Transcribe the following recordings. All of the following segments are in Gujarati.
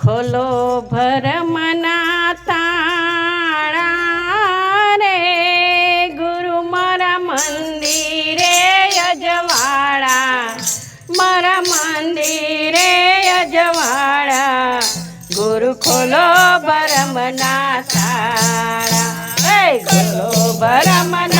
ખોલો ભરમના તાણા રે, ગુરુ મારા મંદિરે અજવાળા, મારા મંદિરે અજવાળા, ગુરુ ખોલો ભરમના તારા ખોલો ભરમના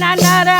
na na na.